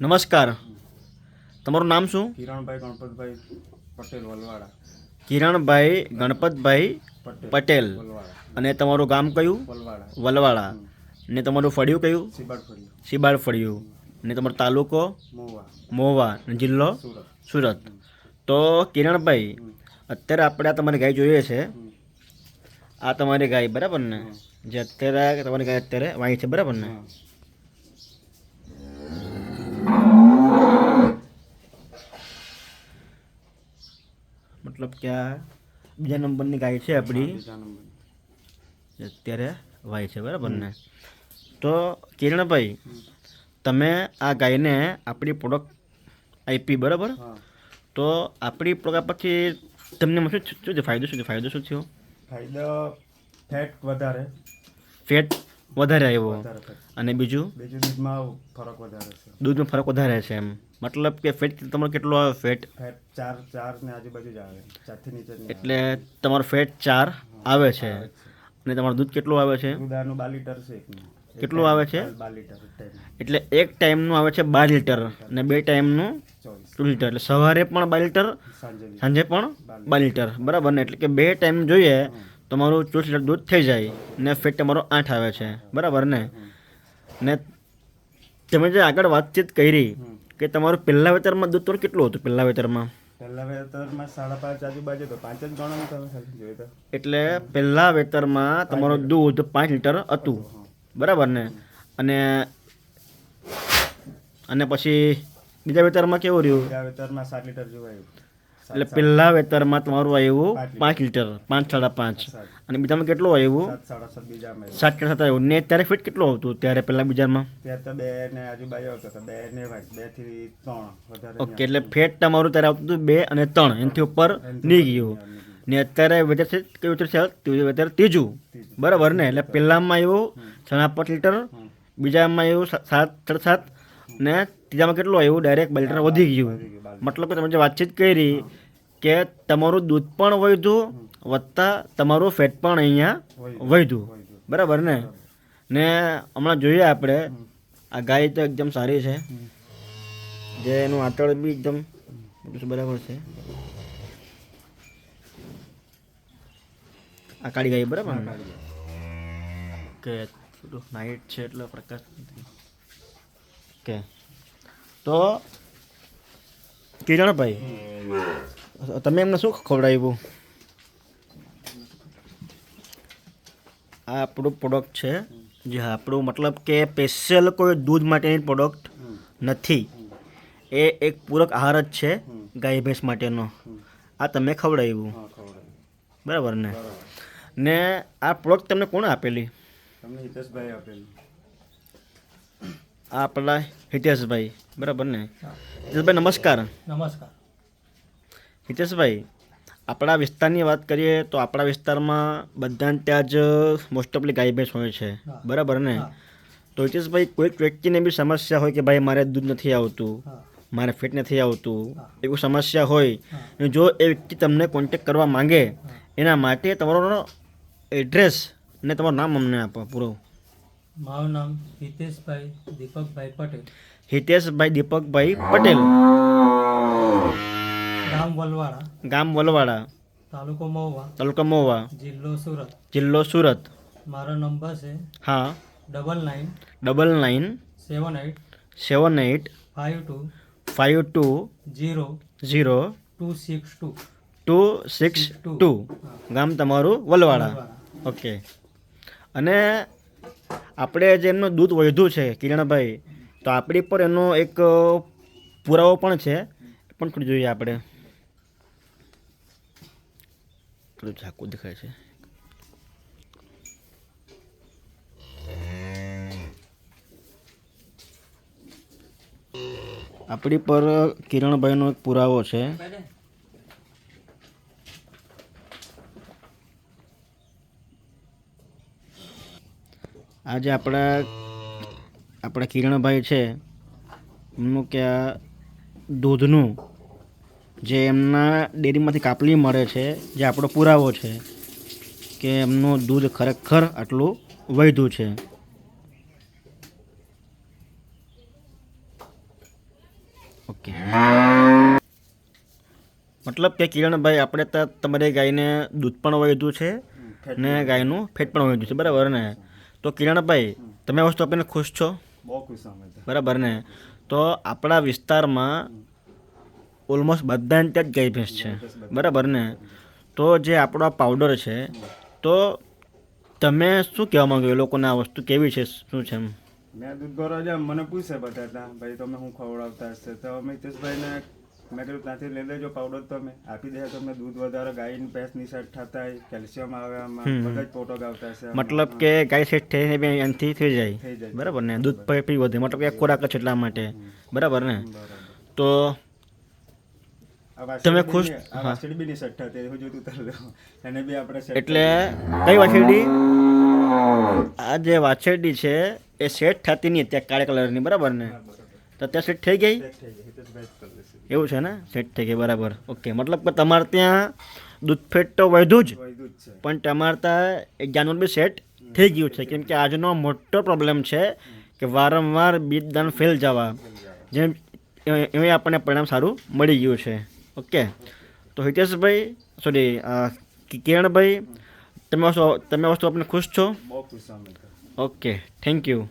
નમસ્કાર. તમારું નામ શું? કિરણભાઈ ગણપતભાઈ પટેલ વલવાડા. કિરણભાઈ ગણપતભાઈ પટેલ. અને તમારું ગામ કયું? વલવાડા. વલવાડા. ને તમારું ફળિયું કયું? સિબાડ ફળિયું. ને તમારો તાલુકો? મોવા. મોવા. જિલ્લો? સુરત. સુરત. તો કિરણભાઈ અત્યારે આપણે આ તમારી ગાય જોઈએ છે. આ તમારી ગાય બરાબર ને? જે અત્યારે તમારી ગાય અત્યારે વાંચી છે બરાબર ને? મતલબ કે આ બીજા નંબરની ગાય છે આપણી બીજા નંબર જે અત્યારે વાય છે બરાબર ને? તો કિરણભાઈ તમે આ ગાયને આપણી પ્રોડક્ટ આપી બરાબર? તો આપણી પ્રોડક્ટ પછી તમને શું શું છે ફાયદો શું છે? ફાયદો શું થયો? ફાયદો ફેટ વધારે. ફેટ વધારે આવ્યો. અને બીજું? બીજું દૂધમાં ફરક વધારે છે. દૂધનો ફરક વધારે છે એમ. મતલબ કે ફેટ તમારો કેટલો આવે ફેટ? ફેટ ચાર ચાર ને આજુબાજુ જ આવે. ચારથી નીચે એટલે તમારો ફેટ ચાર આવે છે. અને તમારું દૂધ કેટલું આવે છે? દૂધ આનું બાર લીટર છે કેટલું આવે છે? બાર લીટર એટલે એક ટાઈમનું આવે છે બાર લીટર અને બે ટાઈમનું ટુ લીટર. એટલે સવારે પણ બાર લીટર. સાંજે પણ બાર લીટર. બરાબર ને? એટલે કે બે ટાઈમ જોઈએ તમારું ચોવીસ લીટર દૂધ થઈ જાય ને ફેટ તમારો આઠ આવે છે. બરાબર ને? ને તમે જે આગળ વાતચીત કરી કે તમારું પહેલા વેતરમાં દૂધ તમારું કેટલું હતું પહેલા વેતરમાં? પહેલા વેતરમાં સાડા પાંચ આજુબાજુ તો પાંચ જ ગણો એટલે પહેલા વેતરમાં તમારું દૂધ પાંચ લીટર હતું. બરાબર ને? અને અને પછી બીજા વેતરમાં કેવું રહ્યું? બીજા વેતરમાં સાત લીટર જોવાયું. એટલે પહેલા વેતરમાં તમારું આવ્યું પાંચ લીટર પાંચ સાડા પાંચ. અને બીજામાં કેટલું આવ્યું? સાત સાડા સાત આવ્યું. ને ત્યારે ફીટ કેટલું આવતું ત્યારે પહેલા બીજામાં? બે ને આજુબાજુ બે ને બેથી ત્રણ ઓકે એટલે ફેટ તમારું ત્યારે આવતું હતું બે અને ત્રણ. એનાથી ઉપર નહીં ગયું. ને અત્યારે વેધર છે કયું છે? ત્રીજું ત્રીજું. બરાબર ને? એટલે પહેલામાં આવ્યું સાડા પાંચ લીટર બીજામાં આવ્યું સાત સાડા સાત ને ત્રીજામાં કેટલું આવ્યું? ડાયરેક્ટ બે લીટર વધી ગયું. મતલબ કે તમે જે વાતચીત કરી કે તમારું દૂધ પણ વધ્યું વધતા તમારું ફેટ પણ અહીંયા વધ્યું. બરાબર ને? ને હમણાં જોઈએ આપણે આ ગાય તો એકદમ સારી છે. જે એનું આંતળ બી એકદમ બરાબર છે. આ કાળી ગાય બરાબર? કે નાઇટ છે એટલે પ્રકાશ નથી. કે તો કિરણભાઈ તમે એમને શું ખવડાવ્યું? આ આપણું પ્રોડક્ટ છે જે આપણું મતલબ કે સ્પેશિયલ કોઈ દૂધ માટેની પ્રોડક્ટ નથી. એ એક પૂરક આહાર જ છે ગાય ભેંસ માટેનો. આ તમે ખવડાવ્યું. બરાબર ને? ને આ પ્રોડક્ટ તમને કોણે આપેલી? તમને હિતેશભાઈ આપેલું. આપણા હિતેશભાઈ બરાબર ને? હિતેશભાઈ નમસ્કાર. નમસ્કાર. હિતેશભાઈ આપણા વિસ્તારની વાત કરીએ તો આપણા વિસ્તારમાં બધાને ત્યાં જ મોસ્ટ ઓફલી ગાય ભેંસ હોય છે. બરાબર ને? તો હિતેશભાઈ કોઈક વ્યક્તિને બી સમસ્યા હોય કે ભાઈ મારે દૂધ નથી આવતું મારે ફિટ નથી આવતું એવું સમસ્યા હોય જો એ વ્યક્તિ તમને કોન્ટેક કરવા માંગે એના માટે તમારો એડ્રેસ ને તમારું નામ અમને આપો પૂરો. મારું નામ હિતેશભાઈ દીપકભાઈ પટેલ. હિતેશભાઈ દીપકભાઈ પટેલ. ગામ વલવાડા ગામ વલવાડા તાલુકો મહુવા તાલુકો મહુવા. જિલ્લો સુરત. જિલ્લો સુરત. મારો નંબર છે હા. Double nine double nine seven eight seven eight five two five two zero zero two six two. Two six two. ગામ તમારું વલવાડા. ઓકે. અને આપણે જે એમનું દૂધ વધ્યું છે, કિરણભાઈ, તો આપણી પર એનો એક પુરાવો પણ છે. પણ જોઈએ આપણે. થોડું ઝાકું દેખાય છે. આપણી પર કિરણભાઈનો એક પુરાવો છે. આજે આપણા આપણા કિરણભાઈ છે. એમનું કે આ દૂધનું જે એમના ડેરીમાંથી કાપલી મળે છે જે આપણો પુરાવો છે કે એમનું દૂધ ખરેખર આટલું વધ્યું છે. ઓકે. મતલબ કે કિરણભાઈ આપણે તો તમારી ગાયને દૂધ પણ વધ્યું છે ને ગાયનું ફેટ પણ વધ્યું છે બરાબર ને? તો કિરણભાઈ તમે આ વસ્તુ આપીને ખુશ છો? બહુ ખુશ અમે બરાબર ને? તો આપણા વિસ્તારમાં ઓલમોસ્ટ બધાને ત્યાં જ ગાય ભેંસ છે. બરાબર ને? તો જે આપણો પાવડર છે તો તમે શું કહેવા માંગો એ લોકોને આ વસ્તુ કેવી છે? શું છે એમ? મેં દૂધ જાઉં મને પૂછે બધા ત્યાં ભાઈ તમે હું ખવડાવતા હશે? તો અમે હિતેશભાઈને મેં કીધું ત્યાંથી લઈ લેજો પાવડર તમે. આપી દે તમને દૂધ વધારે ગાય ભેંસની સેટ થતા કેલ્શિયમ આવે આમાં બધા જ પોટો ગાવતા હશે મતલબ કે ગાય સેટ થઈને બી એનથી થઈ જાય. બરાબર ને? દૂધ પી વધે મતલબ કે ખોરાક છે એટલા માટે. બરાબર ને? તો તમે ખુશ? ની- બી ની સેટ થતી હું જોતું તારે એને બી આપણે એટલે કઈ વાછરડી? આ જે વાછરડી છે એ સેટ થતી નહીં ત્યાં કાળા કલરની બરાબર ને? તો ત્યાં સેટ થઈ ગઈ? એવું છે ને? સેટ થઈ ગઈ બરાબર. ઓકે મતલબ કે તમારે ત્યાં દૂધ ફેટ તો વધ્યું જ પણ તમારે ત્યાં એક જાનવર બી સેટ થઈ ગયું છે. કેમ કે આજનો મોટો પ્રોબ્લેમ છે કે વારંવાર બીજ દાન ફેલ જવા. જેમ એ- એમાં આપણને પરિણામ સારું મળી ગયું છે. ઓકે તો હિતેશભાઈ સોરી કિરણભાઈ તમે વસ્તુ તમે વસ્તુ આપણે ખુશ છો? Okay thank you